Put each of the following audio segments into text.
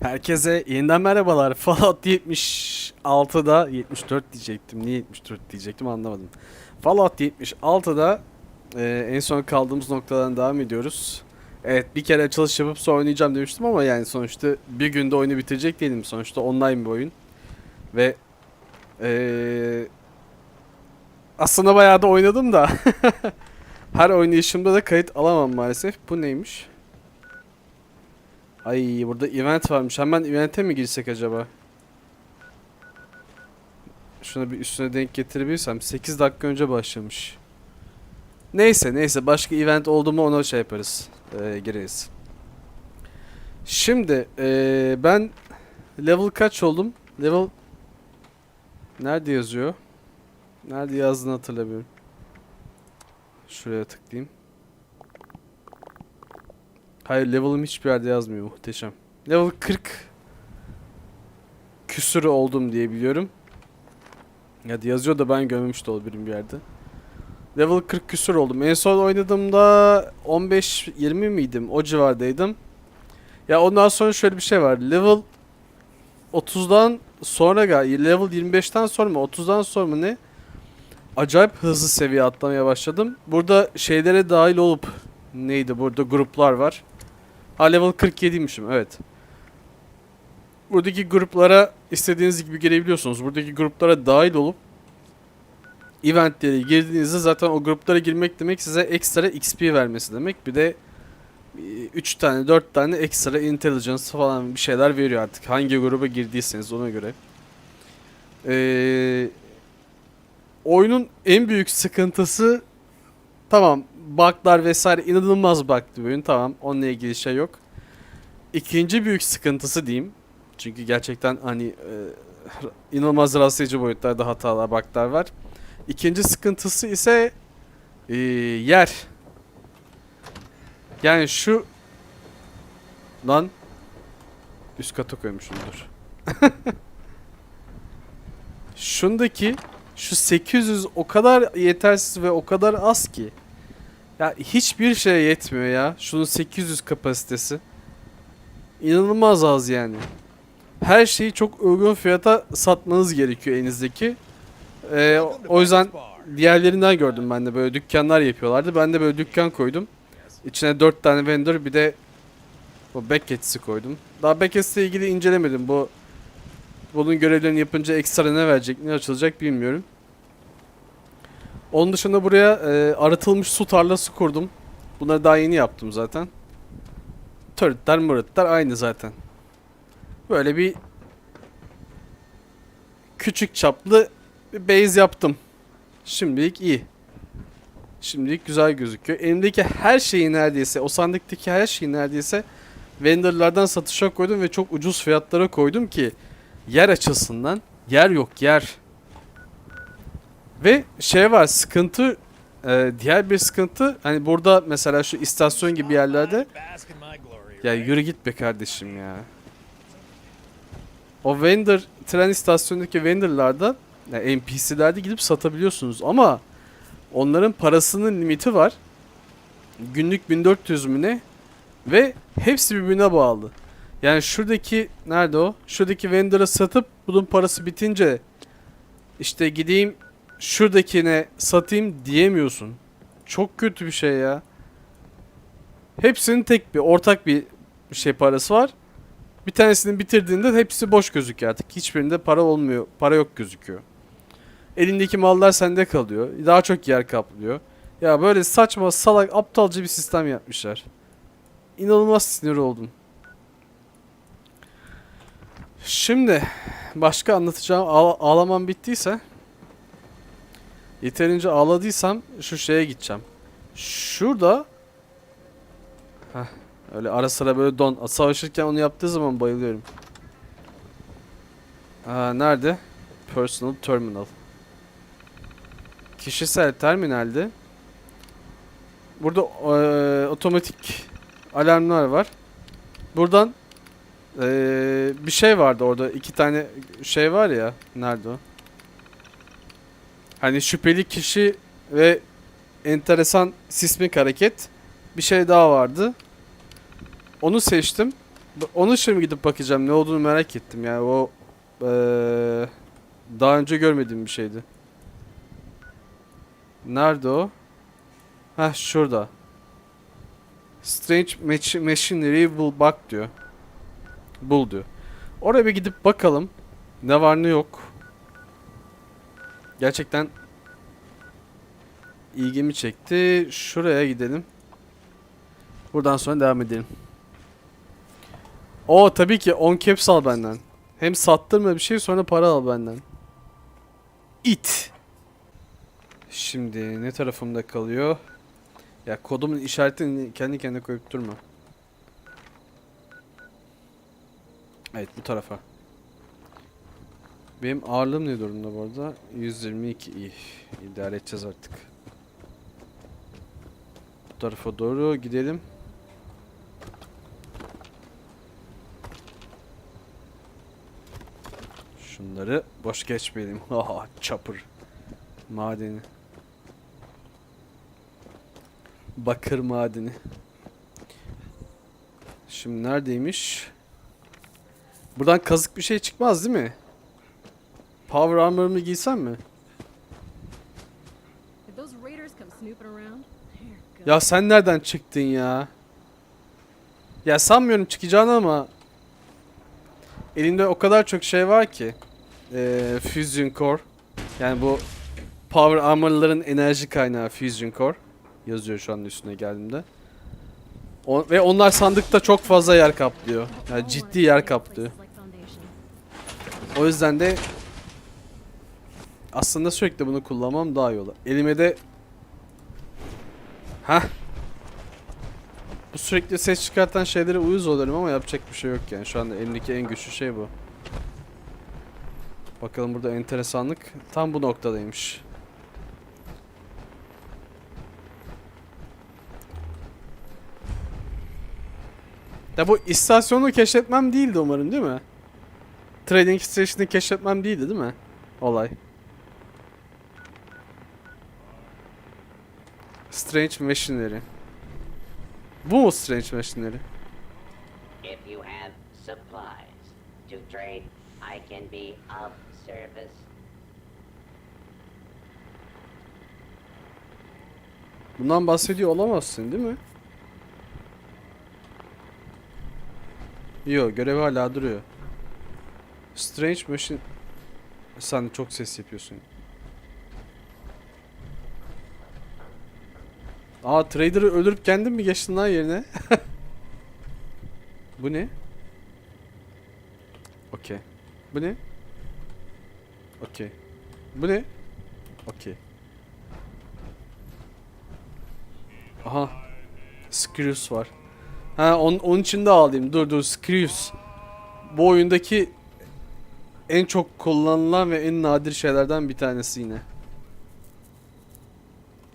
Herkese yeniden merhabalar. Fallout 76'da 74 diyecektim. Niye 74 diyecektim anlamadım. Fallout 76'da e, en son kaldığımız noktadan devam ediyoruz. Evet bir kere açılış yapıp sonra oynayacağım demiştim ama yani sonuçta bir günde oyunu bitirecek değilim. Sonuçta online bir oyun. Ve e, aslında bayağı da oynadım da her oynayışımda da kayıt alamam maalesef. Bu neymiş? Ay burada event varmış. Hemen event'e mi girsek acaba? Şuna bir üstüne denk getirebilirsem 8 dakika önce başlamış. Neyse neyse başka event oldu mu ona şey yaparız. Ee, gireriz. Şimdi ee, ben level kaç oldum? Level nerede yazıyor? Nerede yazdığını hatırlamıyorum. Şuraya tıklayayım. Hayır level'ım hiçbir yerde yazmıyor muhteşem. Level 40 küsür oldum diye biliyorum. Ya yazıyor da ben görmemiş de olabilirim bir yerde. Level 40 küsür oldum. En son oynadığımda 15-20 miydim? O civardaydım. Ya ondan sonra şöyle bir şey var. Level 30'dan sonra galiba level 25'ten sonra mı 30'dan sonra mı ne? Acayip hızlı seviye atlamaya başladım. Burada şeylere dahil olup neydi burada gruplar var. Ha level 47'ymişim evet. Buradaki gruplara istediğiniz gibi girebiliyorsunuz. Buradaki gruplara dahil olup eventlere girdiğinizde zaten o gruplara girmek demek size ekstra XP vermesi demek. Bir de 3 tane 4 tane ekstra intelligence falan bir şeyler veriyor artık. Hangi gruba girdiyseniz ona göre. Ee, oyunun en büyük sıkıntısı tamam bug'lar vesaire inanılmaz bug'lı bir oyun tamam onunla ilgili şey yok. İkinci büyük sıkıntısı diyeyim. Çünkü gerçekten hani e, inanılmaz rahatsız boyutlarda hatalar bug'lar var. İkinci sıkıntısı ise e, yer. Yani şu lan üst kata koymuşum dur. Şundaki şu 800 o kadar yetersiz ve o kadar az ki. Ya hiçbir şeye yetmiyor ya. Şunun 800 kapasitesi. İnanılmaz az yani. Her şeyi çok uygun fiyata satmanız gerekiyor elinizdeki. Ee, o yüzden diğerlerinden gördüm ben de böyle dükkanlar yapıyorlardı. Ben de böyle dükkan koydum. İçine 4 tane vendor bir de bu Beckett'si koydum. Daha Beckett'le ilgili incelemedim. Bu bunun görevlerini yapınca ekstra ne verecek, ne açılacak bilmiyorum. Onun dışında buraya e, arıtılmış su tarlası kurdum. Bunları daha yeni yaptım zaten. Turretler mırıtlar aynı zaten. Böyle bir küçük çaplı bir base yaptım. Şimdilik iyi. Şimdilik güzel gözüküyor. Elimdeki her şeyi neredeyse, o sandıktaki her şeyi neredeyse vendorlardan satışa koydum ve çok ucuz fiyatlara koydum ki yer açısından yer yok yer. Ve şey var sıkıntı e, diğer bir sıkıntı hani burada mesela şu istasyon gibi yerlerde ya yürü git be kardeşim ya. O vendor tren istasyonundaki vendorlarda yani NPC'lerde gidip satabiliyorsunuz ama onların parasının limiti var. Günlük 1400 mü ne? Ve hepsi birbirine bağlı. Yani şuradaki nerede o? Şuradaki vendor'a satıp bunun parası bitince işte gideyim şuradakine satayım diyemiyorsun. Çok kötü bir şey ya. Hepsinin tek bir ortak bir şey parası var. Bir tanesini bitirdiğinde hepsi boş gözüküyor artık. Hiçbirinde para olmuyor. Para yok gözüküyor. Elindeki mallar sende kalıyor. Daha çok yer kaplıyor. Ya böyle saçma salak aptalca bir sistem yapmışlar. İnanılmaz sinir oldum. Şimdi başka anlatacağım ağ- ağlamam bittiyse yeterince ağladıysam şu şeye gideceğim. Şurada Heh, öyle ara sıra böyle don savaşırken onu yaptığı zaman bayılıyorum. Aa, nerede? Personal Terminal. Kişisel terminalde burada eee, otomatik alarmlar var. Buradan eee, bir şey vardı orada. iki tane şey var ya. Nerede o? Hani şüpheli kişi ve enteresan sismik hareket. Bir şey daha vardı. Onu seçtim. İçin mi gidip bakacağım? Ne olduğunu merak ettim yani o eee, daha önce görmediğim bir şeydi. Nerede o? Heh şurada. Strange Mach- Machinery bul bak diyor. Bul diyor. Oraya bir gidip bakalım. Ne var ne yok. Gerçekten ilgimi çekti. Şuraya gidelim. Buradan sonra devam edelim. O tabii ki 10 caps al benden. Hem sattırma bir şey sonra para al benden. It. Şimdi ne tarafımda kalıyor? Ya kodumun işaretini kendi kendine koyup durma. Evet bu tarafa. Benim ağırlığım ne durumda bu arada? 122 iyi. İdare edeceğiz artık. Bu tarafa doğru gidelim. Şunları boş geçmeyelim. Haha çapır. Madeni. Bakır madeni. Şimdi neredeymiş? Buradan kazık bir şey çıkmaz değil mi? Power armor'ımı giysem mi? Ya sen nereden çıktın ya? Ya sanmıyorum çıkacağını ama elinde o kadar çok şey var ki. Ee, Fusion Core. Yani bu Power Armor'ların enerji kaynağı Fusion Core. Yazıyor şu an üstüne geldiğimde. O, ve onlar sandıkta çok fazla yer kaplıyor. Yani ciddi yer kaplıyor. O yüzden de aslında sürekli bunu kullanmam daha iyi olur. Elime de Hah. Bu sürekli ses çıkartan şeylere uyuz oluyorum ama yapacak bir şey yok yani. Şu anda elimdeki en güçlü şey bu. Bakalım burada enteresanlık tam bu noktadaymış. Ya bu istasyonu keşfetmem değildi umarım değil mi? Trading Station'ı keşfetmem değildi değil mi? Olay. Strange Machinery. Bu mu Strange Machinery? If you have supplies to trade, I can be of service. Bundan bahsediyor olamazsın değil mi? Yo görevi hala duruyor. Strange Machine... Sen çok ses yapıyorsun. Aa Trader'ı öldürüp kendin mi geçtin lan yerine? Bu ne? Okey. Bu ne? Okey. Bu ne? Okey. Aha. Screws var. Ha on, onun için de alayım. Dur dur Screws. Bu oyundaki en çok kullanılan ve en nadir şeylerden bir tanesi yine.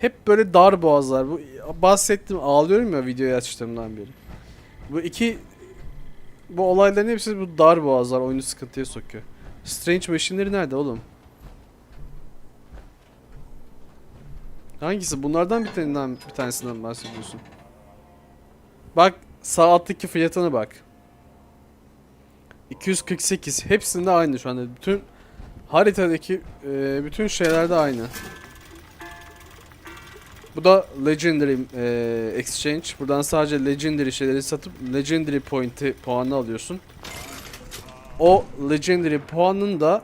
Hep böyle dar boğazlar. Bu bahsettim ağlıyorum ya videoyu açtığımdan beri. Bu iki bu olayların hepsi bu dar boğazlar oyunu sıkıntıya sokuyor. Strange Machine'leri nerede oğlum? Hangisi? Bunlardan bir tanesinden, bir tanesinden bahsediyorsun. Bak sağ alttaki fiyatına bak. 248. Hepsinde aynı şu anda. Bütün haritadaki e, bütün şeylerde aynı. Bu da Legendary e, Exchange. Buradan sadece Legendary şeyleri satıp Legendary Point'i puanı alıyorsun. O Legendary puanın da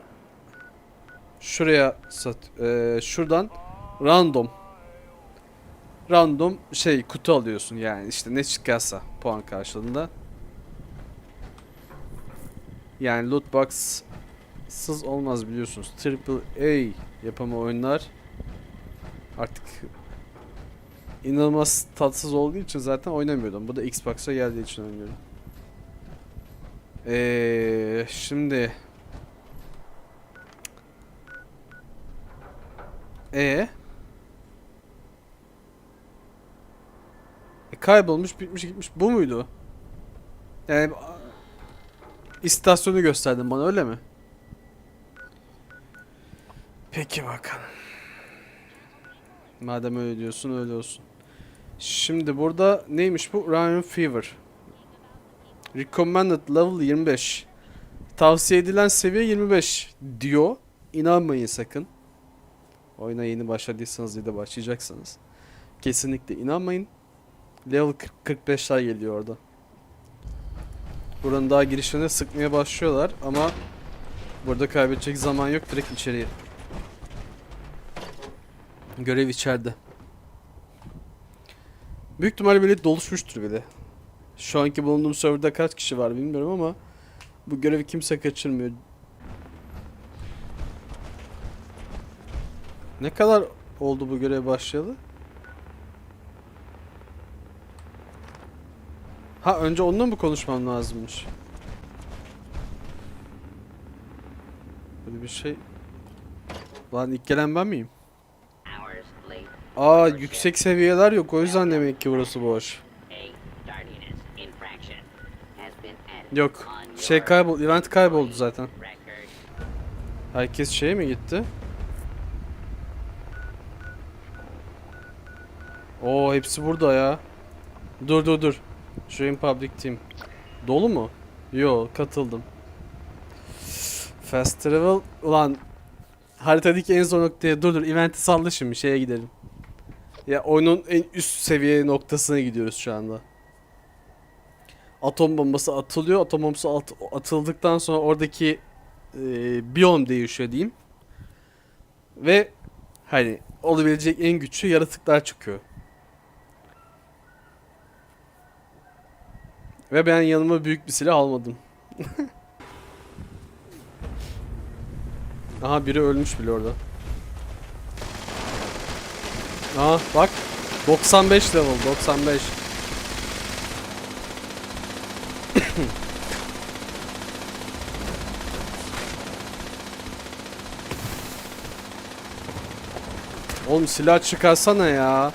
şuraya sat e, şuradan random random şey kutu alıyorsun yani işte ne çıkarsa puan karşılığında. Yani loot box sız olmaz biliyorsunuz. Triple A yapımı oyunlar artık inanılmaz tatsız olduğu için zaten oynamıyordum. Bu da Xbox'a geldiği için oynuyorum. Eee şimdi E E, kaybolmuş, bitmiş, gitmiş. Bu muydu? Yani istasyonu gösterdin bana öyle mi? Peki bakalım. Madem öyle diyorsun öyle olsun. Şimdi burada neymiş bu? Ryan Fever. Recommended level 25. Tavsiye edilen seviye 25 diyor. İnanmayın sakın. Oyuna yeni başladıysanız ya da başlayacaksanız. Kesinlikle inanmayın. Level 40 45'ler geliyor orada. Buranın daha girişine sıkmaya başlıyorlar ama burada kaybedecek zaman yok direkt içeriye. Görev içeride. Büyük ihtimalle böyle doluşmuştur bile. Şu anki bulunduğum serverda kaç kişi var bilmiyorum ama bu görevi kimse kaçırmıyor. Ne kadar oldu bu görev başlayalı? Ha önce onunla mı konuşmam lazımmış? Böyle bir şey... Lan ilk gelen ben miyim? Aa yüksek seviyeler yok o yüzden demek ki burası boş. Yok. Şey your kaybol, event kayboldu zaten. Herkes şeye mi gitti? Oo hepsi burada ya. Dur dur dur. Join public team. Dolu mu? Yo katıldım. Fast travel ulan haritadaki en zor noktaya dur dur eventi salla şimdi şeye gidelim. Ya oyunun en üst seviye noktasına gidiyoruz şu anda. Atom bombası atılıyor. Atom bombası at- atıldıktan sonra oradaki e, biyom değişiyor diyeyim. Ve hani olabilecek en güçlü yaratıklar çıkıyor. Ve ben yanıma büyük bir silah almadım. Aha biri ölmüş bile orada. Aha bak 95 level 95. Oğlum silah çıkarsana ya.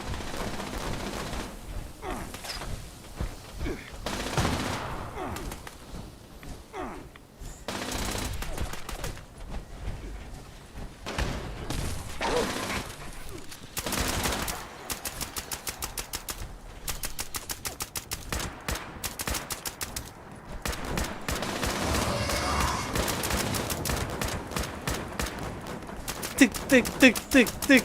Tık tık tık tık.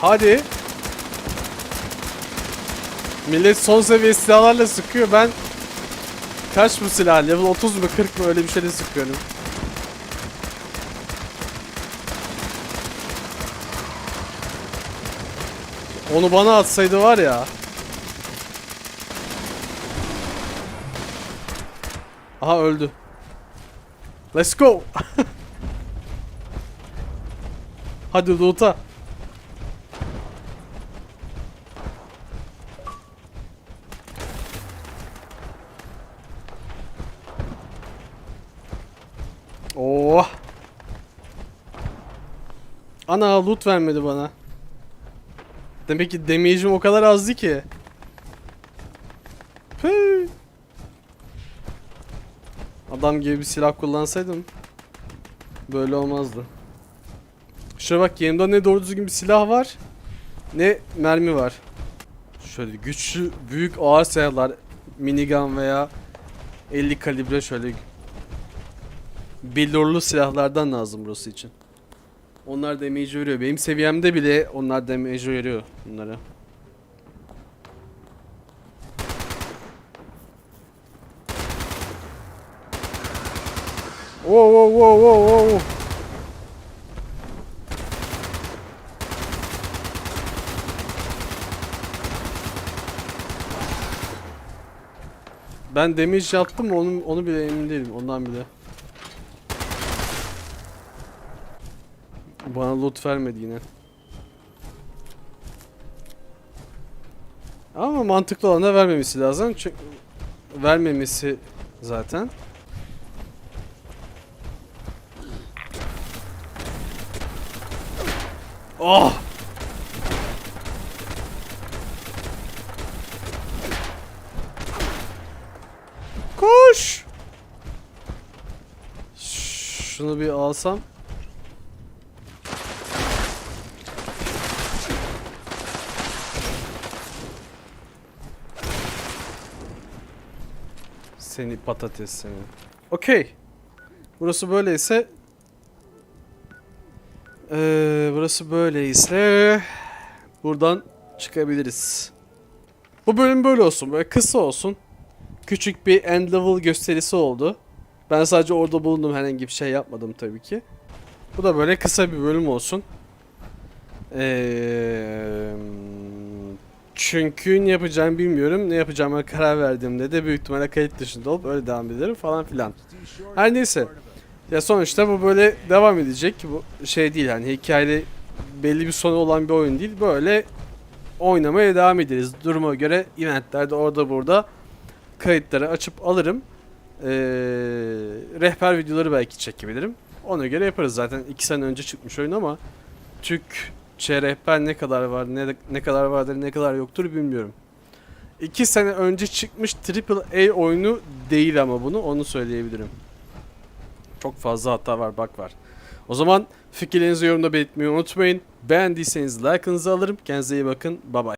Hadi. Millet son seviye silahlarla sıkıyor. Ben kaç bu silah? Level 30 mu 40 mı öyle bir şeyle sıkıyorum. Onu bana atsaydı var ya. Aha öldü. Let's go. Hadi loot'a. Oh. Ana loot vermedi bana. Demek ki damage'im o kadar azdı ki. Adam gibi bir silah kullansaydım böyle olmazdı. Şuna bak yanımda ne doğru düzgün bir silah var ne mermi var. Şöyle güçlü büyük ağır silahlar minigun veya 50 kalibre şöyle billurlu silahlardan lazım burası için. Onlar damage veriyor. Benim seviyemde bile onlar damage veriyor bunlara. Whoa whoa whoa whoa whoa. Ben damage yaptım mı onu, onu bile emin değilim ondan bile. Bana loot vermedi yine. Ama mantıklı olana vermemesi lazım. Çünkü vermemesi zaten. Oh! Koş! Şunu bir alsam. Seni patates seni. Okey. Burası böyleyse ee, burası böyleyse buradan çıkabiliriz. Bu bölüm böyle olsun. Böyle kısa olsun. Küçük bir end level gösterisi oldu. Ben sadece orada bulundum. Herhangi bir şey yapmadım tabii ki. Bu da böyle kısa bir bölüm olsun. Ee, çünkü ne yapacağımı bilmiyorum. Ne yapacağıma karar verdiğimde de büyük ihtimalle kayıt dışında olup öyle devam ederim falan filan. Her neyse. Ya sonuçta bu böyle devam edecek. Bu şey değil hani hikayede belli bir sonu olan bir oyun değil. Böyle oynamaya devam ederiz. Duruma göre eventlerde orada burada kayıtları açıp alırım. Ee, rehber videoları belki çekebilirim. Ona göre yaparız zaten. 2 sene önce çıkmış oyun ama Türkçe rehber ne kadar var, ne, ne kadar vardır, ne kadar yoktur bilmiyorum. 2 sene önce çıkmış AAA oyunu değil ama bunu onu söyleyebilirim. Çok fazla hata var, bak var. O zaman fikirlerinizi yorumda belirtmeyi unutmayın. Beğendiyseniz like'ınızı alırım. Kendinize iyi bakın. Bye bye.